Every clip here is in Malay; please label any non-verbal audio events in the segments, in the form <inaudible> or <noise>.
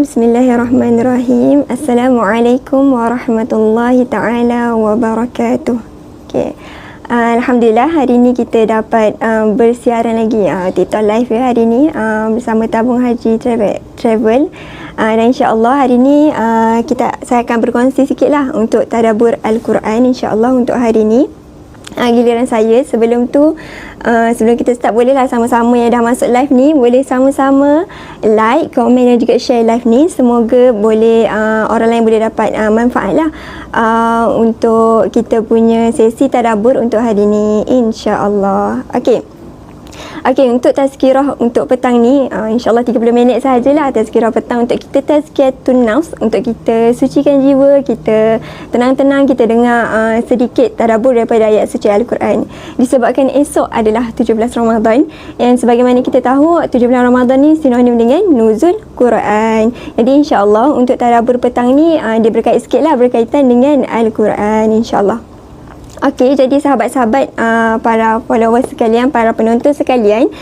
Bismillahirrahmanirrahim. Assalamualaikum warahmatullahi taala wabarakatuh. Okay. Uh, Alhamdulillah hari ini kita dapat uh, bersiaran lagi uh, TikTok live ya hari ini uh, bersama Tabung Haji Travel. Travel. Uh, dan insya-Allah hari ini uh, kita saya akan berkongsi sikitlah untuk tadabbur Al-Quran insya-Allah untuk hari ini uh, giliran saya sebelum tu uh, sebelum kita start bolehlah sama-sama yang dah masuk live ni boleh sama-sama like, komen dan juga share live ni semoga boleh uh, orang lain boleh dapat uh, manfaat lah uh, untuk kita punya sesi tadabur untuk hari ni insya-Allah. Okey. Okey, untuk tazkirah untuk petang ni, uh, insyaAllah 30 minit sahajalah tazkirah petang untuk kita tazkiyatun nafs, untuk kita sucikan jiwa, kita tenang-tenang, kita dengar uh, sedikit tadabur daripada ayat suci Al-Quran. Disebabkan esok adalah 17 Ramadan, yang sebagaimana kita tahu, 17 Ramadan ni sinonim dengan nuzul Quran. Jadi insyaAllah untuk tadabur petang ni, uh, dia berkait sikit lah berkaitan dengan Al-Quran insyaAllah. Okey, jadi sahabat-sahabat uh, para followers sekalian, para penonton sekalian,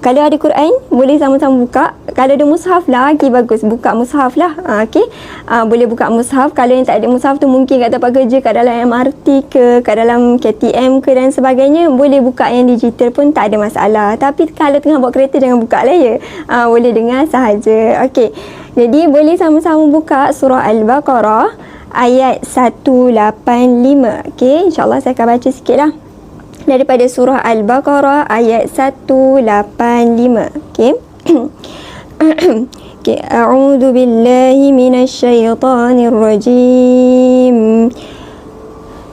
kalau ada Quran, boleh sama-sama buka. Kalau ada mushaf lagi bagus, buka mushaf lah. Uh, Okey, uh, boleh buka mushaf. Kalau yang tak ada mushaf tu mungkin kat tempat kerja, kat dalam MRT ke, kat dalam KTM ke dan sebagainya, boleh buka yang digital pun tak ada masalah. Tapi kalau tengah bawa kereta, jangan buka lah ya. Uh, boleh dengar sahaja. Okey, jadi boleh sama-sama buka surah Al-Baqarah ayat 185. Okey, insya-Allah saya akan baca sikitlah. Daripada surah Al-Baqarah ayat 185. Okey. <coughs> Okey, a'udzu billahi minasyaitonir rajim.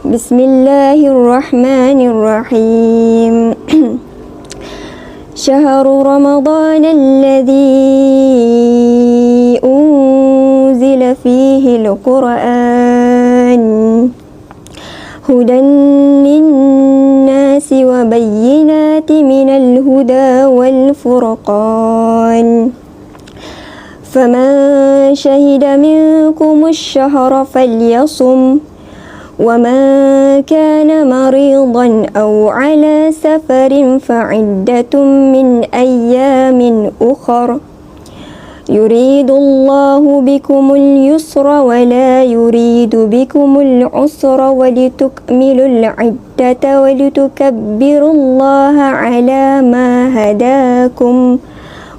Bismillahirrahmanirrahim. شهر رمضان الذي أنزل فيه القرآن هدى للناس وبينات من الهدى والفرقان فمن شهد منكم الشهر فليصم ومن كان مريضا أو على سفر فعدة من أيام أخر يريد الله بكم اليسر ولا يريد بكم العسر ولتكملوا العدة ولتكبروا الله على ما هداكم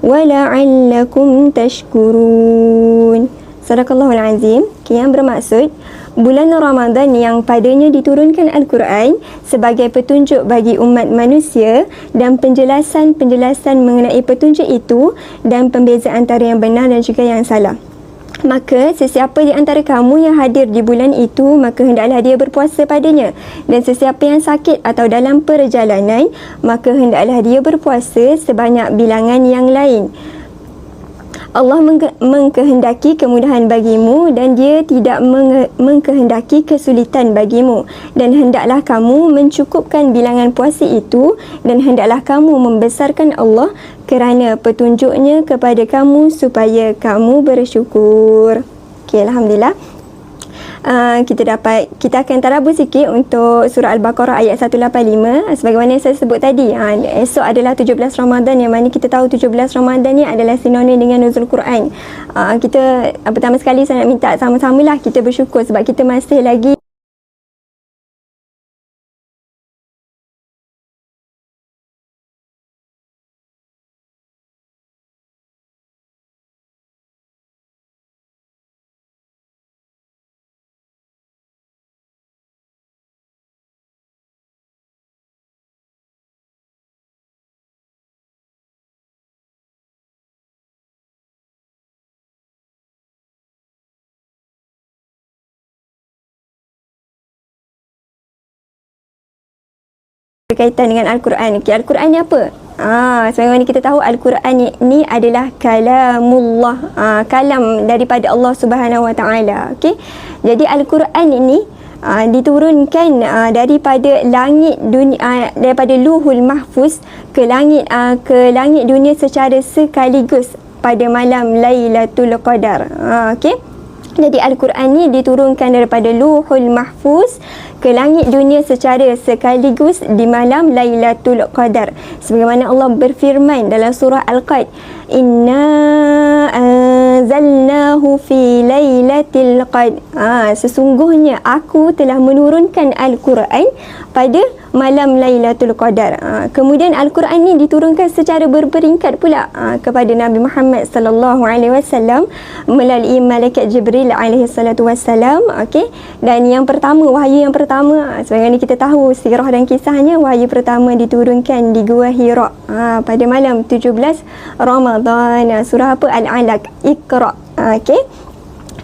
ولعلكم تشكرون Sadaqallahul Azim yang bermaksud bulan Ramadan yang padanya diturunkan Al-Quran sebagai petunjuk bagi umat manusia dan penjelasan-penjelasan mengenai petunjuk itu dan pembeza antara yang benar dan juga yang salah. Maka sesiapa di antara kamu yang hadir di bulan itu maka hendaklah dia berpuasa padanya dan sesiapa yang sakit atau dalam perjalanan maka hendaklah dia berpuasa sebanyak bilangan yang lain. Allah mengkehendaki kemudahan bagimu dan dia tidak mengkehendaki kesulitan bagimu dan hendaklah kamu mencukupkan bilangan puasa itu dan hendaklah kamu membesarkan Allah kerana petunjuknya kepada kamu supaya kamu bersyukur. Okay, Alhamdulillah. Uh, kita dapat kita akan tadabbur sikit untuk surah al-baqarah ayat 185 sebagaimana yang saya sebut tadi uh, esok adalah 17 Ramadan yang mana kita tahu 17 Ramadan ni adalah sinonim dengan nuzul Quran. Uh, kita pertama sekali saya nak minta sama-samalah kita bersyukur sebab kita masih lagi berkaitan dengan Al-Quran. Okay, Al-Quran ni apa? Ah, sebagaimana kita tahu Al-Quran ni, ni adalah kalamullah, ah, kalam daripada Allah Subhanahu Wa Taala. Okey. Jadi Al-Quran ini ah, diturunkan ah, daripada langit dunia ah, daripada Luhul Mahfuz ke langit ah, ke langit dunia secara sekaligus pada malam Lailatul Qadar. Ah, okey. Jadi Al-Quran ni diturunkan daripada Luhul Mahfuz ke langit dunia secara sekaligus di malam Lailatul Qadar. Sebagaimana Allah berfirman dalam surah Al-Qad, "Inna anzalnahu fi lailatul qadar." Ha, sesungguhnya aku telah menurunkan Al-Quran pada malam Lailatul Qadar. Ha, kemudian Al-Quran ni diturunkan secara berperingkat pula ha, kepada Nabi Muhammad sallallahu alaihi wasallam melalui malaikat Jibril alaihi salatu wasallam, okey. Dan yang pertama wahyu yang pertama ha, sebagaimana kita tahu sirah dan kisahnya wahyu pertama diturunkan di Gua Hira ha, pada malam 17 Ramadan. Surah apa? Al-Alaq. Iqra. Ha, okey.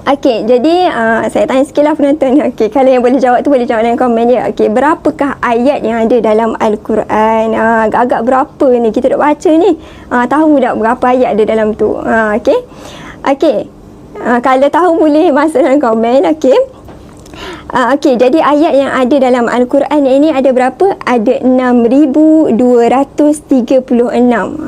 Okey, jadi uh, saya tanya sikit lah penonton. Okey, kalau yang boleh jawab tu boleh jawab dalam komen dia. Okey, berapakah ayat yang ada dalam Al-Quran? Uh, agak-agak berapa ni? Kita duk baca ni. Uh, tahu tak berapa ayat ada dalam tu? Uh, Okey. Okey. Uh, kalau tahu boleh masuk dalam komen. Okey. Uh, Okey, jadi ayat yang ada dalam Al-Quran ini ada berapa? Ada 6236.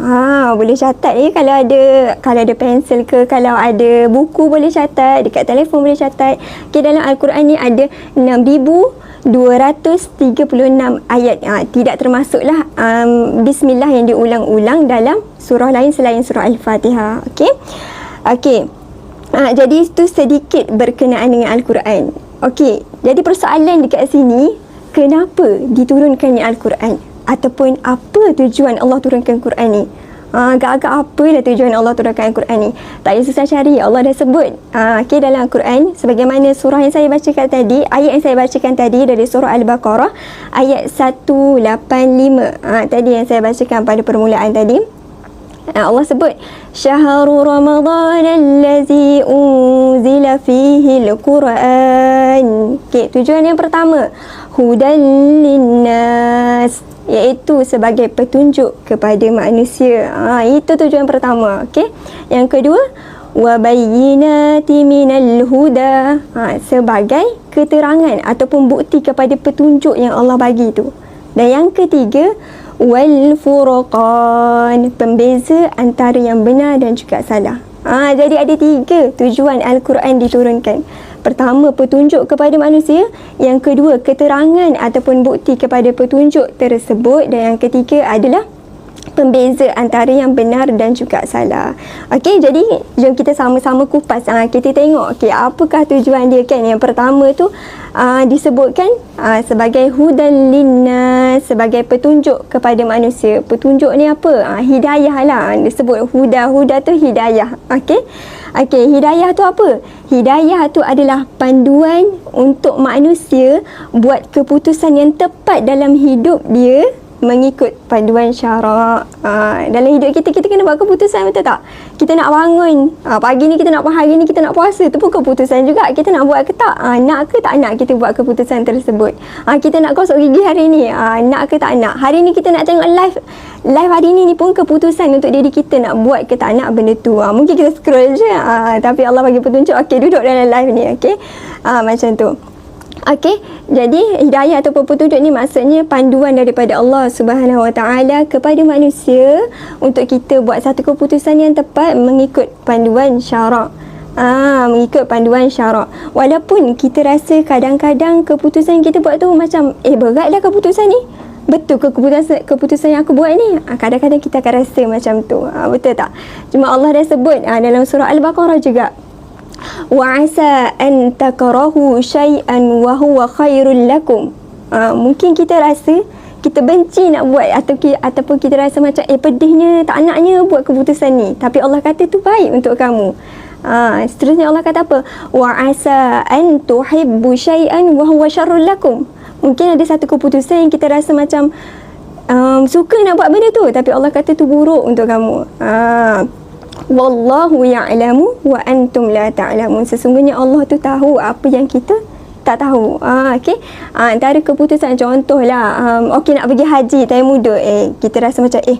Ha, boleh catat ni kalau ada kalau ada pensel ke kalau ada buku boleh catat, dekat telefon boleh catat. Okey, dalam Al-Quran ni ada 6236 ayat. Ha, tidak termasuklah um, bismillah yang diulang-ulang dalam surah lain selain surah Al-Fatihah. Okey. Okey. Ha, jadi itu sedikit berkenaan dengan Al-Quran. Okey, jadi persoalan dekat sini, kenapa diturunkannya Al-Quran? Ataupun apa tujuan Allah turunkan Quran ni? Ha, agak-agak apa dah tujuan Allah turunkan Al-Quran ni? Tak payah susah cari, Allah dah sebut. Ha, okay, dalam Al-Quran, sebagaimana surah yang saya bacakan tadi, ayat yang saya bacakan tadi dari surah Al-Baqarah, ayat 185. Ha, tadi yang saya bacakan pada permulaan tadi. Allah sebut Syaharu Ramadan allazi unzila fihi al-Quran. Okey, tujuan yang pertama, hudan linnas iaitu sebagai petunjuk kepada manusia. Ha, itu tujuan pertama, okey. Yang kedua, wa bayyinati minal huda. Ha, sebagai keterangan ataupun bukti kepada petunjuk yang Allah bagi tu. Dan yang ketiga, wal furqan pembeza antara yang benar dan juga salah. Ha, jadi ada tiga tujuan Al-Quran diturunkan. Pertama, petunjuk kepada manusia. Yang kedua, keterangan ataupun bukti kepada petunjuk tersebut. Dan yang ketiga adalah pembeza antara yang benar dan juga salah. Okey, jadi jom kita sama-sama kupas. Ha, kita tengok okey apakah tujuan dia kan. Yang pertama tu uh, disebutkan uh, sebagai hudan linnas, sebagai petunjuk kepada manusia. Petunjuk ni apa? Uh, hidayah lah. Disebut huda. Huda tu hidayah. Okey. Okey, hidayah tu apa? Hidayah tu adalah panduan untuk manusia buat keputusan yang tepat dalam hidup dia mengikut panduan syarak. Uh, dalam hidup kita, kita kena buat keputusan betul tak? Kita nak bangun, uh, pagi ni kita nak hari ni kita nak puasa, tu pun keputusan juga. Kita nak buat ke tak? Uh, nak ke tak nak kita buat keputusan tersebut? Uh, kita nak gosok gigi hari ni, uh, nak ke tak nak? Hari ni kita nak tengok live, live hari ni ni pun keputusan untuk diri kita nak buat ke tak nak benda tu. Uh, mungkin kita scroll je, uh, tapi Allah bagi petunjuk, okey duduk dalam live ni, okey? Uh, macam tu. Okey, jadi hidayah ataupun petunjuk ni maksudnya panduan daripada Allah Subhanahu Wa Taala kepada manusia untuk kita buat satu keputusan yang tepat mengikut panduan syarak. Ah, mengikut panduan syarak. Walaupun kita rasa kadang-kadang keputusan yang kita buat tu macam eh beratlah keputusan ni. Betul ke keputusan, keputusan yang aku buat ni? Ah, kadang-kadang kita akan rasa macam tu. Ah, betul tak? Cuma Allah dah sebut ah, dalam surah Al-Baqarah juga asa an takrahu shay'an wa huwa khairul lakum mungkin kita rasa kita benci nak buat atau ataupun kita rasa macam eh pedihnya tak naknya buat keputusan ni tapi Allah kata tu baik untuk kamu Ha, seterusnya Allah kata apa? Wa asa an tuhibbu syai'an wa huwa syarrul lakum. Mungkin ada satu keputusan yang kita rasa macam um, suka nak buat benda tu tapi Allah kata tu buruk untuk kamu. Ha, wallahu ya'lamu wa antum la ta'lamun sesungguhnya Allah tu tahu apa yang kita tak tahu. Ah okey. Ah antara keputusan contohlah um, okey nak pergi haji time muda eh kita rasa macam eh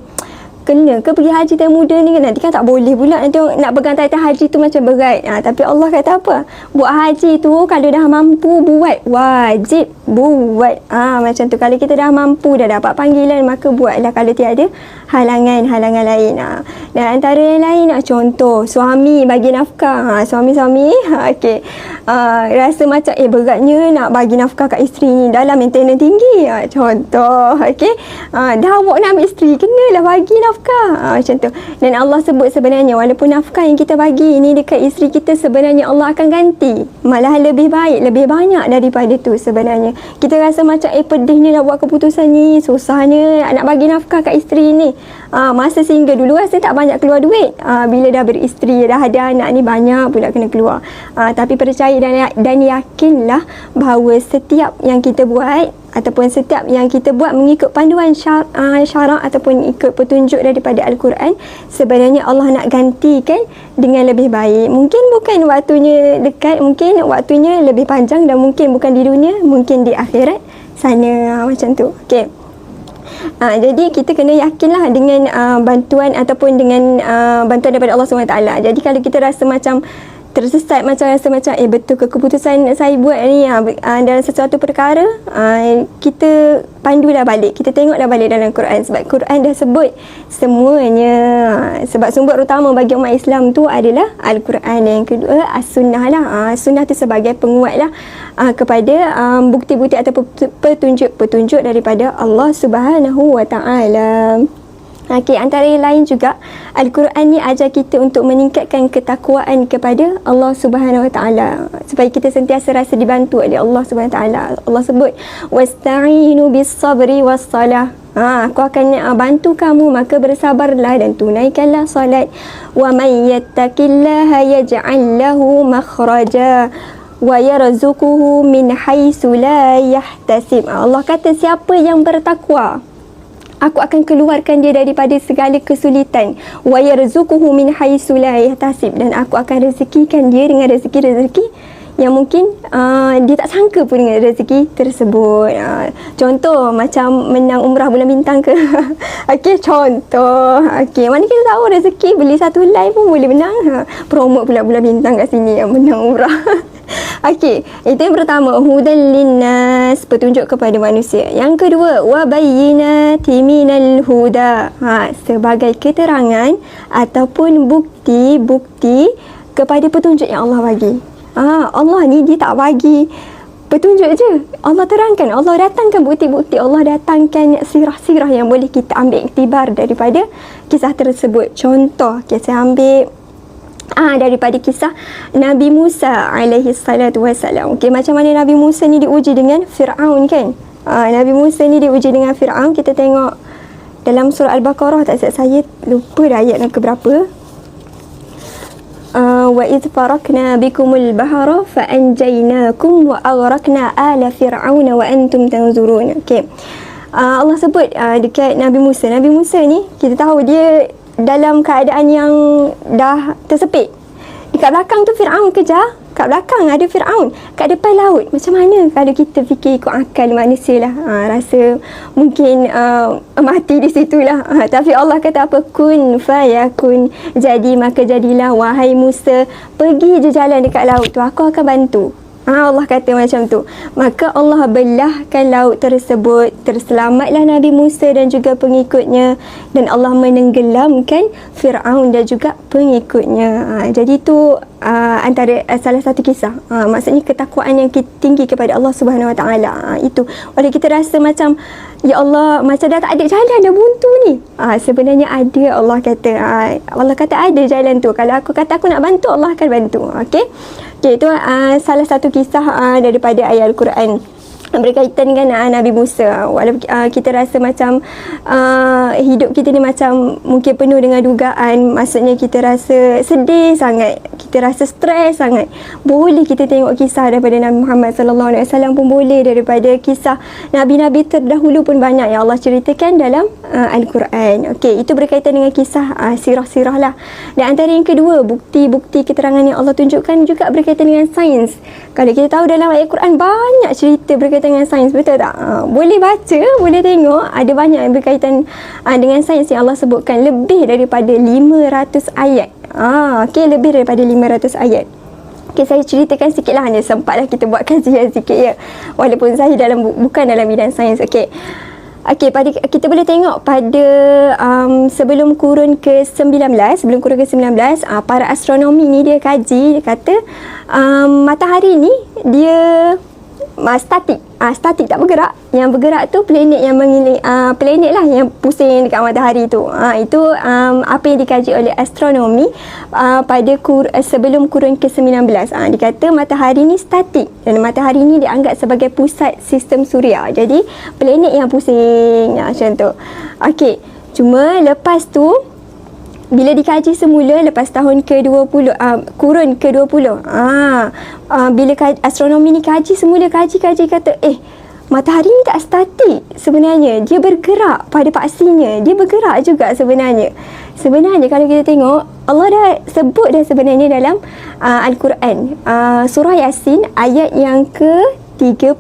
kena ke? Pergi haji time muda ni kan? Nanti kan tak boleh pula nanti nak pegang title haji tu macam berat. Ha, tapi Allah kata apa? Buat haji tu kalau dah mampu buat wajib buat. Ha, macam tu. Kalau kita dah mampu dah dapat panggilan maka buatlah kalau tiada halangan-halangan lain. Ha. dan antara yang lain ha, contoh suami bagi nafkah. Ha, suami-suami <laughs> ha, okay. Ha, rasa macam eh beratnya nak bagi nafkah kat isteri ni dalam maintenance tinggi. Ha, contoh okay. ha, dah awak nak ambil isteri kenalah bagi nafkah. Ha, macam tu. Dan Allah sebut sebenarnya walaupun nafkah yang kita bagi ini dekat isteri kita sebenarnya Allah akan ganti. Malah lebih baik lebih banyak daripada tu sebenarnya. Kita rasa macam eh pedihnya nak buat keputusan ni susahnya nak bagi nafkah kat isteri ni. Uh, masa sehingga dulu rasa tak banyak keluar duit. Uh, bila dah beristeri dah ada anak ni banyak pula kena keluar. Uh, tapi percaya dan, dan yakinlah bahawa setiap yang kita buat ataupun setiap yang kita buat mengikut panduan syar, uh, syarak ataupun ikut petunjuk daripada Al-Quran sebenarnya Allah nak gantikan dengan lebih baik. Mungkin bukan waktunya dekat mungkin waktunya lebih panjang dan mungkin bukan di dunia mungkin di akhirat. Sana uh, macam tu. Okey. Ha, jadi kita kena yakinlah dengan uh, bantuan ataupun dengan uh, bantuan daripada Allah SWT. Jadi kalau kita rasa macam tersesat macam rasa macam eh betul ke keputusan saya buat ni uh, dalam sesuatu perkara? Uh, kita pandulah balik. Kita tengoklah balik dalam Quran. Sebab Quran dah sebut semuanya. Sebab sumber utama bagi umat Islam tu adalah Al-Quran. Yang kedua As-Sunnah lah. Uh, Sunnah tu sebagai penguat lah uh, kepada um, bukti-bukti atau petunjuk-petunjuk daripada Allah Subhanahu Wa Taala. Okey, antara yang lain juga Al-Quran ni ajar kita untuk meningkatkan ketakwaan kepada Allah Subhanahu Wa Taala supaya kita sentiasa rasa dibantu oleh Allah Subhanahu Wa Taala. Allah sebut wasta'inu bis-sabri was-salah. Ha, aku akan uh, bantu kamu maka bersabarlah dan tunaikanlah solat. Wa may yattaqillaha yaj'al lahu makhraja wa yarzuquhu min haitsu la yahtasib. Allah kata siapa yang bertakwa aku akan keluarkan dia daripada segala kesulitan wa yarzuquhu min haitsu la yahtasib dan aku akan rezekikan dia dengan rezeki-rezeki yang mungkin uh, dia tak sangka pun dengan rezeki tersebut. Uh, contoh macam menang umrah bulan bintang ke. <laughs> Okey, contoh. Okey, mana kita tahu rezeki beli satu live pun boleh menang. Ha, promote pula bulan bintang kat sini yang menang umrah. <laughs> Okey, itu yang pertama, hudan linnas, petunjuk kepada manusia. Yang kedua, wa bayyinati minal huda. Ha, sebagai keterangan ataupun bukti-bukti kepada petunjuk yang Allah bagi. Ha, Allah ni dia tak bagi petunjuk je. Allah terangkan, Allah datangkan bukti-bukti, Allah datangkan sirah-sirah yang boleh kita ambil iktibar daripada kisah tersebut. Contoh, kita ambil Ah daripada kisah Nabi Musa alaihi salatu wasalam. Okey macam mana Nabi Musa ni diuji dengan Firaun kan? Ah Nabi Musa ni diuji dengan Firaun. Kita tengok dalam surah Al-Baqarah tak saya lupa dah ayat yang ke berapa. Uh, wa id farakna bikumul bahara fa anjaynakum wa aghraqna ala fir'auna wa antum tanzurun. Okey. Uh, Allah sebut uh, dekat Nabi Musa. Nabi Musa ni kita tahu dia dalam keadaan yang dah tersepit. Dekat belakang tu Fir'aun kejar. Kat belakang ada Fir'aun. Kat depan laut. Macam mana kalau kita fikir ikut akal manusia lah. Ha, rasa mungkin uh, mati di situ lah. Ha, tapi Allah kata apa? Kun fayakun. Jadi maka jadilah wahai Musa. Pergi je jalan dekat laut tu. Aku akan bantu. Ha, Allah kata macam tu. Maka Allah belahkan laut tersebut. Terselamatlah Nabi Musa dan juga pengikutnya. Dan Allah menenggelamkan Fir'aun dan juga pengikutnya. Ha, jadi itu uh, antara uh, salah satu kisah. Ha, maksudnya ketakwaan yang tinggi kepada Allah Subhanahu Wa Taala. Itu. Oleh kita rasa macam Ya Allah, macam dah tak ada jalan, dah buntu ni. Ha, sebenarnya ada Allah kata. Ha, Allah kata ada jalan tu. Kalau aku kata aku nak bantu, Allah akan bantu. Okey. Okay, itu uh, salah satu kisah uh, daripada ayat Al-Quran berkaitan dengan uh, Nabi Musa. Walaupun uh, kita rasa macam uh, hidup kita ni macam mungkin penuh dengan dugaan. Maksudnya kita rasa sedih sangat. Kita rasa stres sangat. Boleh kita tengok kisah daripada Nabi Muhammad sallallahu alaihi wasallam pun boleh daripada kisah nabi-nabi terdahulu pun banyak. Yang Allah ceritakan dalam uh, al-Quran. Okey itu berkaitan dengan kisah uh, sirah-sirah lah. Dan antara yang kedua bukti-bukti keterangan yang Allah tunjukkan juga berkaitan dengan sains. Kalau kita tahu dalam ayat Quran banyak cerita berkaitan berkaitan dengan sains betul tak? Uh, boleh baca boleh tengok. Ada banyak yang berkaitan uh, dengan sains yang Allah sebutkan. Lebih daripada 500 ayat. Ah okey lebih daripada 500 ayat. Okay, saya ceritakan sikit lah. Hanya sempatlah kita buat kajian <laughs> sikit ya. Walaupun saya dalam bukan dalam bidang sains okey. Okey, pada kita boleh tengok pada um, sebelum kurun ke-19, sebelum kurun ke-19, uh, para astronomi ni dia kaji, dia kata um, matahari ni dia uh, statik. Uh, statik tak bergerak. Yang bergerak tu planet yang mengeliling uh, planet lah yang pusing dekat matahari tu. Uh, itu um, apa yang dikaji oleh astronomi uh, pada kur, uh, sebelum kurun ke-19 uh, dikata matahari ni statik dan matahari ni dianggap sebagai pusat sistem suria. Jadi planet yang pusing. Uh, macam tu. Okey. Cuma lepas tu bila dikaji semula lepas tahun ke-20 uh, kurun ke-20 ah uh, bila kaji, astronomi ni kaji semula kaji-kaji kata eh matahari ni tak statik sebenarnya. Dia bergerak pada pastinya dia bergerak juga sebenarnya. Sebenarnya kalau kita tengok Allah dah sebut dah sebenarnya dalam uh, al-Quran. Uh, surah yasin ayat yang ke 38.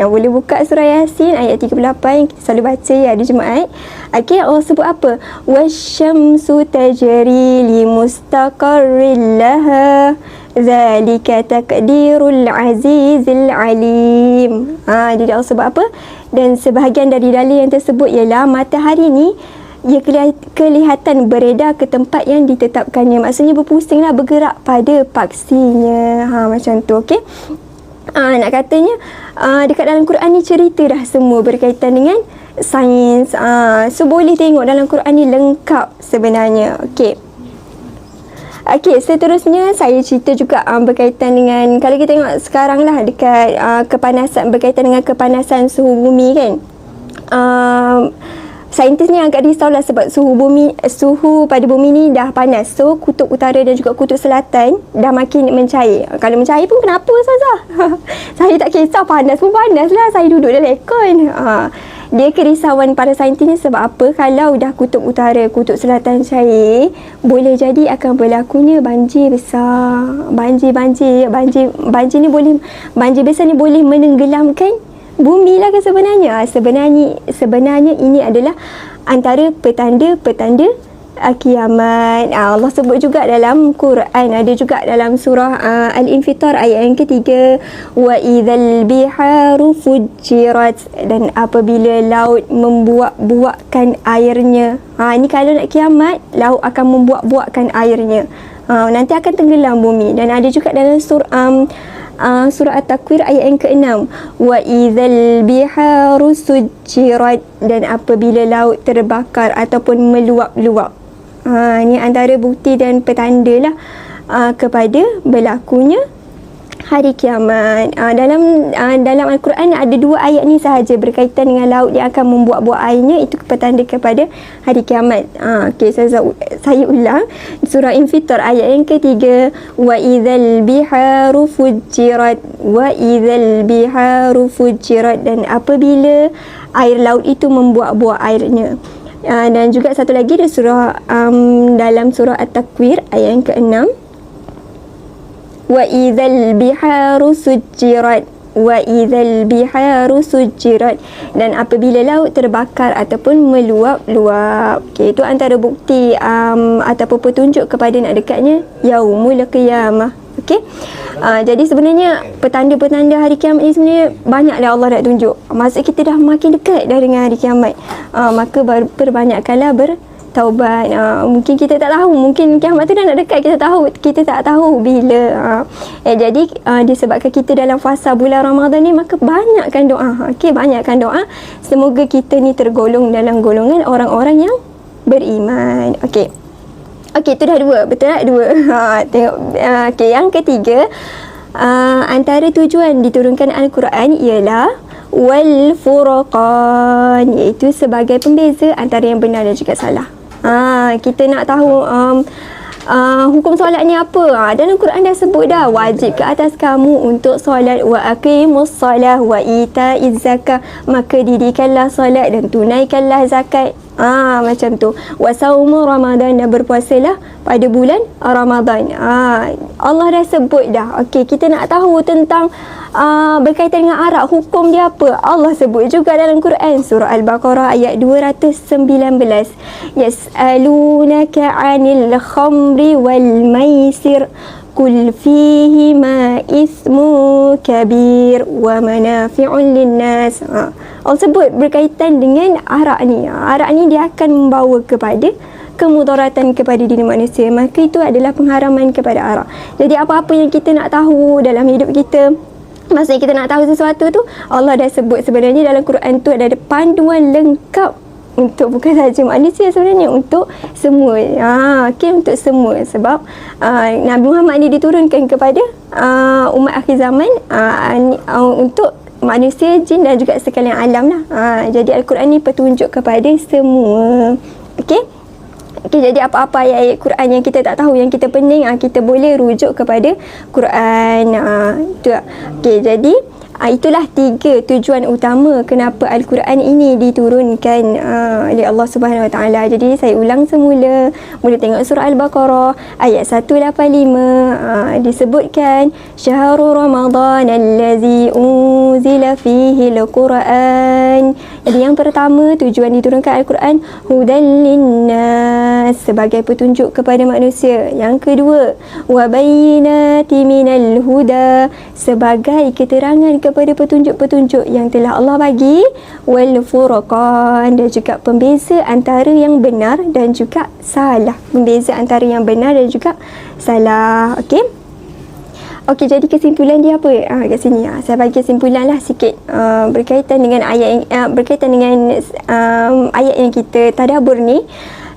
Nah, boleh buka surah Yasin ayat 38 yang kita selalu baca ya di Jumaat. Okey, Allah sebut apa? Wasyamsu tajri li mustaqarrin laha. Zalika taqdirul azizil alim. Ha, jadi Allah sebut apa? Dan sebahagian dari dalil yang tersebut ialah matahari ni ia kelihatan beredar ke tempat yang ditetapkannya. Maksudnya berpusinglah bergerak pada paksinya. Ha, macam tu, okey? Uh, nak katanya uh, dekat dalam Quran ni cerita dah semua berkaitan dengan sains. Uh, so boleh tengok dalam Quran ni lengkap sebenarnya. Okey. Okey, seterusnya saya cerita juga um, berkaitan dengan kalau kita tengok sekarang lah dekat uh, kepanasan berkaitan dengan kepanasan suhu bumi kan. Um, saintis ni agak risaulah sebab suhu bumi suhu pada bumi ni dah panas. So kutub utara dan juga kutub selatan dah makin mencair. Kalau mencair pun kenapa saja? <laughs> saya tak kisah panas pun panas lah. Saya duduk dalam aircon. Ha. Dia kerisauan para saintis ni sebab apa? Kalau dah kutub utara, kutub selatan cair, boleh jadi akan berlakunya banjir besar. Banjir-banjir, banjir banjir ni boleh banjir besar ni boleh menenggelamkan bumi lah ke sebenarnya. Sebenarnya sebenarnya ini adalah antara petanda-petanda uh, kiamat. Uh, Allah sebut juga dalam Quran ada juga dalam surah Al-Infitar ayat yang ketiga wa idzal biharu fujirat. Dan apabila laut membuak-buakkan airnya ha ini kalau nak kiamat laut akan membuak-buakkan airnya. Ha, nanti akan tenggelam bumi. Dan ada juga dalam surah um, uh, surah At-Takwir ayat yang ke-6 wa idzal biharu sujirat dan apabila laut terbakar ataupun meluap-luap. Ha ini antara bukti dan petanda lah uh, kepada berlakunya hari kiamat. Uh, dalam uh, dalam Al-Quran ada dua ayat ni sahaja berkaitan dengan laut yang akan membuat-buat airnya itu petanda kepada hari kiamat. Uh, okay, saya, saya ulang surah Infitar ayat yang ketiga wa idzal biharu fujirat wa idzal biharu fujirat dan apabila air laut itu membuat-buat airnya. Uh, dan juga satu lagi di surah um, dalam surah At-Takwir ayat yang ke-6 biharu sujirat wa idzal biharu sujirat dan apabila laut terbakar ataupun meluap-luap okey itu antara bukti um, ataupun petunjuk kepada nak dekatnya yaumul qiyamah okey uh, jadi sebenarnya petanda-petanda hari kiamat ni sebenarnya banyaklah Allah nak tunjuk. Maksud kita dah makin dekat dah dengan hari kiamat. Uh, maka perbanyakkanlah ber taubat. Uh, mungkin kita tak tahu, mungkin kiamat tu dah nak dekat kita tahu, kita tak tahu bila. Uh, eh, jadi uh, disebabkan kita dalam fasa bulan Ramadan ni maka banyakkan doa. Okey, banyakkan doa. Semoga kita ni tergolong dalam golongan orang-orang yang beriman. Okey. Okey, itu dah dua. Betul tak? Dua. <laughs> Ha, tengok. Uh, Okey, yang ketiga. Uh, antara tujuan diturunkan Al-Quran ialah wal furqan iaitu sebagai pembeza antara yang benar dan juga salah. Ha, kita nak tahu um, uh, hukum solat ni apa? Ha, dalam Quran dah sebut dah wajib ke atas kamu untuk solat wa aqimus solah wa ita'iz zakah maka didirikanlah solat dan tunaikanlah zakat. Ah ha, macam tu. Wa saumu Ramadan dan berpuasalah pada bulan Ramadan. Ah ha, Allah dah sebut dah. Okey, kita nak tahu tentang uh, berkaitan dengan arak hukum dia apa Allah sebut juga dalam Quran surah Al-Baqarah ayat 219 yas'alunaka 'anil khamri wal maisir قل فيهما إثم كبير ومنافع للناس ha. Allah sebut berkaitan dengan arak ni ha, arak ni dia akan membawa kepada kemudaratan kepada diri manusia maka itu adalah pengharaman kepada arak jadi apa-apa yang kita nak tahu dalam hidup kita Maksudnya kita nak tahu sesuatu tu Allah dah sebut sebenarnya dalam Quran tu ada panduan lengkap untuk bukan saja manusia sebenarnya untuk semua ha, okay, untuk semua sebab uh, Nabi Muhammad ni diturunkan kepada uh, umat akhir zaman uh, uh, untuk manusia, jin dan juga sekalian alam lah. Ha, jadi Al-Quran ni petunjuk kepada semua. Okey? Okay, jadi apa-apa ayat-ayat Quran yang kita tak tahu, yang kita pening, kita boleh rujuk kepada Quran. Ha, itu lah. Okay, jadi Uh, itulah tiga tujuan utama kenapa Al-Quran ini diturunkan uh, oleh Allah Subhanahu Wa Taala. Jadi saya ulang semula, boleh tengok surah Al-Baqarah ayat 185 uh, disebutkan syahrul Ramadan allazi unzila fihi al-Quran. Jadi yang pertama tujuan diturunkan Al-Quran hudan linnas sebagai petunjuk kepada manusia. Yang kedua wa bayyinati minal huda sebagai keterangan kepada petunjuk-petunjuk yang telah Allah bagi wal furqan dan juga pembeza antara yang benar dan juga salah pembeza antara yang benar dan juga salah okey Okey, jadi kesimpulan dia apa? Ah, kat sini. Ah, saya bagi kesimpulan lah sikit uh, berkaitan dengan ayat yang, uh, berkaitan dengan um, ayat yang kita tadabur ni.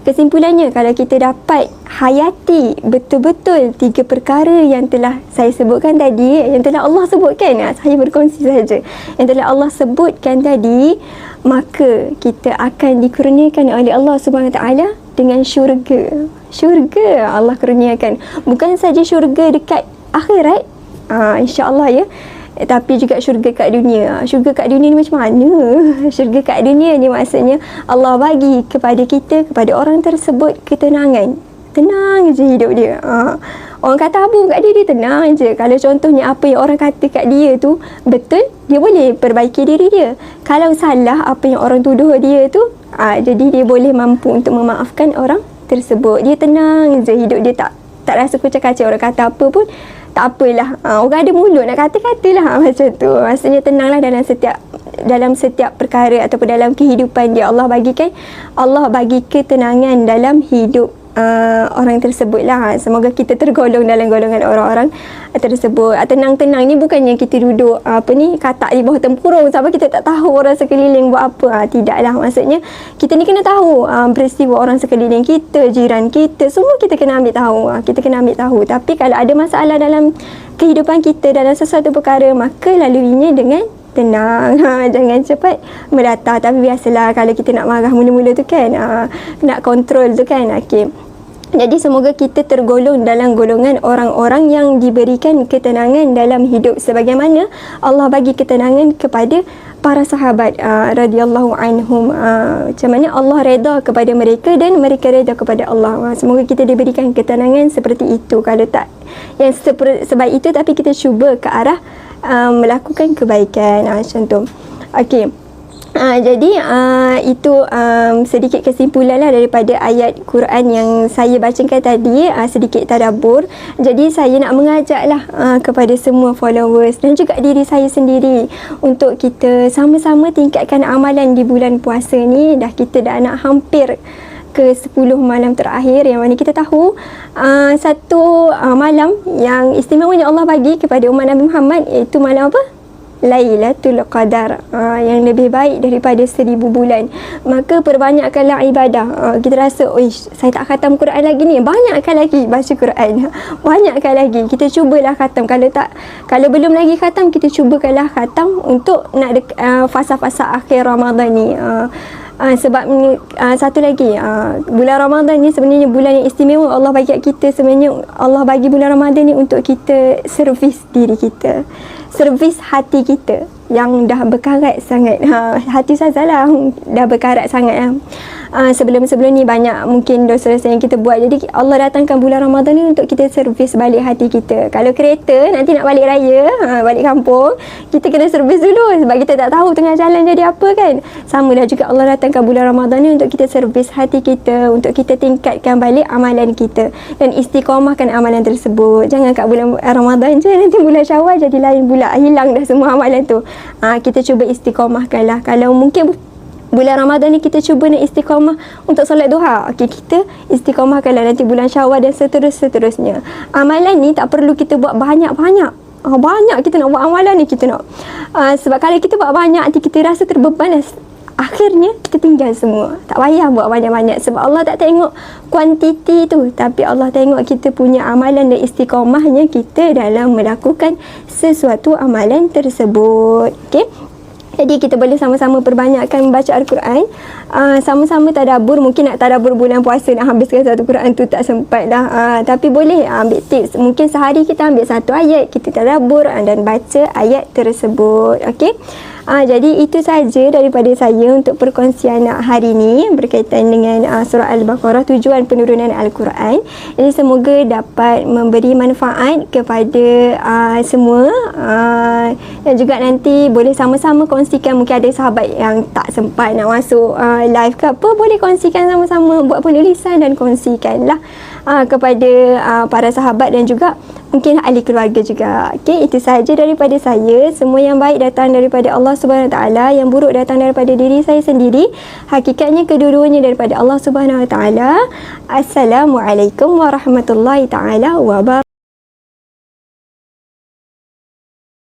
Kesimpulannya kalau kita dapat hayati betul-betul tiga perkara yang telah saya sebutkan tadi, yang telah Allah sebutkan, ah, saya berkongsi saja. Yang telah Allah sebutkan tadi, maka kita akan dikurniakan oleh Allah Subhanahu taala dengan syurga. Syurga Allah kurniakan. Bukan saja syurga dekat akhirat, uh, insya-Allah ya tapi juga syurga kat dunia. Syurga kat dunia ni macam mana? <laughs> Syurga kat dunia ni maksudnya Allah bagi kepada kita, kepada orang tersebut ketenangan. Tenang je hidup dia. Ha. Orang kata apa kat dia, dia tenang je. Kalau contohnya apa yang orang kata kat dia tu betul, dia boleh perbaiki diri dia. Kalau salah apa yang orang tuduh dia tu, ha, jadi dia boleh mampu untuk memaafkan orang tersebut. Dia tenang je hidup dia tak tak rasa kucak kacau orang kata apa pun tak apalah. Ha, orang ada mulut nak kata-katalah ha, <laughs> macam tu. Maksudnya tenanglah dalam setiap dalam setiap perkara ataupun dalam kehidupan dia Allah bagikan Allah bagi ketenangan dalam hidup uh, orang tersebut lah. Semoga kita tergolong dalam golongan orang-orang tersebut. Uh, tenang-tenang ni bukannya kita duduk uh, apa ni katak di bawah tempurung sampai kita tak tahu orang sekeliling buat apa. Uh, tidaklah maksudnya kita ni kena tahu uh, peristiwa orang sekeliling kita, jiran kita, semua kita kena ambil tahu. Uh, kita kena ambil tahu. Tapi kalau ada masalah dalam kehidupan kita dalam sesuatu perkara maka laluinya dengan tenang. <laughs> Ha, jangan cepat mendata tapi biasalah kalau kita nak marah mula-mula tu kan ha, nak kontrol tu kan okey jadi semoga kita tergolong dalam golongan orang-orang yang diberikan ketenangan dalam hidup sebagaimana Allah bagi ketenangan kepada para sahabat uh, radhiyallahu anhum. Uh, macam mana Allah redha kepada mereka dan mereka redha kepada Allah. Uh, semoga kita diberikan ketenangan seperti itu. Kalau tak yang sebab itu tapi kita cuba ke arah uh, melakukan kebaikan uh, macam tu. Okey. Uh, jadi uh, itu um, sedikit kesimpulan lah daripada ayat Quran yang saya bacakan tadi uh, sedikit tadabur. Jadi saya nak mengajak lah uh, kepada semua followers dan juga diri saya sendiri untuk kita sama-sama tingkatkan amalan di bulan puasa ni. Dah kita dah nak hampir ke 10 malam terakhir. Yang mana kita tahu uh, satu uh, malam yang istimewa yang Allah bagi kepada umat Nabi Muhammad iaitu malam apa? Lailatul Qadar uh, yang lebih baik daripada seribu bulan. Maka perbanyakkanlah ibadah. Uh, kita rasa oish saya tak khatam Quran lagi ni. Banyakkan lagi baca Quran. <laughs> Banyakkan lagi. Kita cubalah khatam. Kalau tak kalau belum lagi khatam kita cubakanlah khatam untuk nak uh, fasa-fasa akhir Ramadan ni. Uh, Uh, sebab uh, satu lagi uh, bulan Ramadan ni sebenarnya bulan yang istimewa. Allah bagi kita sebenarnya Allah bagi bulan Ramadan ni untuk kita servis diri kita servis hati kita yang dah berkarat sangat. Ha, hati Ustazah lah dah berkarat sangat. Ha. Uh, sebelum-sebelum ni banyak mungkin dosa-dosa yang kita buat. Jadi Allah datangkan bulan Ramadan ni untuk kita servis balik hati kita. Kalau kereta nanti nak balik raya, ha, balik kampung, kita kena servis dulu sebab kita tak tahu tengah jalan jadi apa kan. Sama dah juga Allah datangkan bulan Ramadan ni untuk kita servis hati kita, untuk kita tingkatkan balik amalan kita dan istiqamahkan amalan tersebut. Jangan kat bulan Ramadan je nanti bulan Syawal jadi lain pula. Hilang dah semua amalan tu. Ha, kita cuba istiqamahkan lah. Kalau mungkin bulan Ramadan ni kita cuba nak istiqamah untuk solat duha. Okey, kita istiqamahkanlah nanti bulan Syawal dan seterus-seterusnya. Amalan ni tak perlu kita buat banyak-banyak. Oh, banyak kita nak buat amalan ni kita nak. Uh, sebab kalau kita buat banyak nanti kita rasa terbeban akhirnya kita tinggal semua. Tak payah buat banyak-banyak sebab Allah tak tengok kuantiti tu tapi Allah tengok kita punya amalan dan istiqamahnya kita dalam melakukan sesuatu amalan tersebut. Okey. Jadi kita boleh sama-sama perbanyakkan membaca Al-Quran. Uh, sama-sama tadabur. Mungkin nak tadabur bulan puasa nak habiskan satu Quran tu tak sempat dah. Uh, tapi boleh ambil tips. Mungkin sehari kita ambil satu ayat. Kita tadabur uh, dan baca ayat tersebut. Okey. Uh, jadi itu saja daripada saya untuk perkongsian hari ini berkaitan dengan uh, surah Al-Baqarah tujuan penurunan Al-Quran. Jadi semoga dapat memberi manfaat kepada uh, semua. Uh, dan juga nanti boleh sama-sama kongsikan. Mungkin ada sahabat yang tak sempat nak masuk uh, live ke apa boleh kongsikan sama-sama. Buat penulisan dan kongsikanlah uh, kepada uh, para sahabat dan juga mungkin ahli keluarga juga. Okey, itu sahaja daripada saya. Semua yang baik datang daripada Allah Subhanahu Wa Taala, yang buruk datang daripada diri saya sendiri. Hakikatnya kedua-duanya daripada Allah Subhanahu Wa Taala. Assalamualaikum warahmatullahi taala wabarakatuh.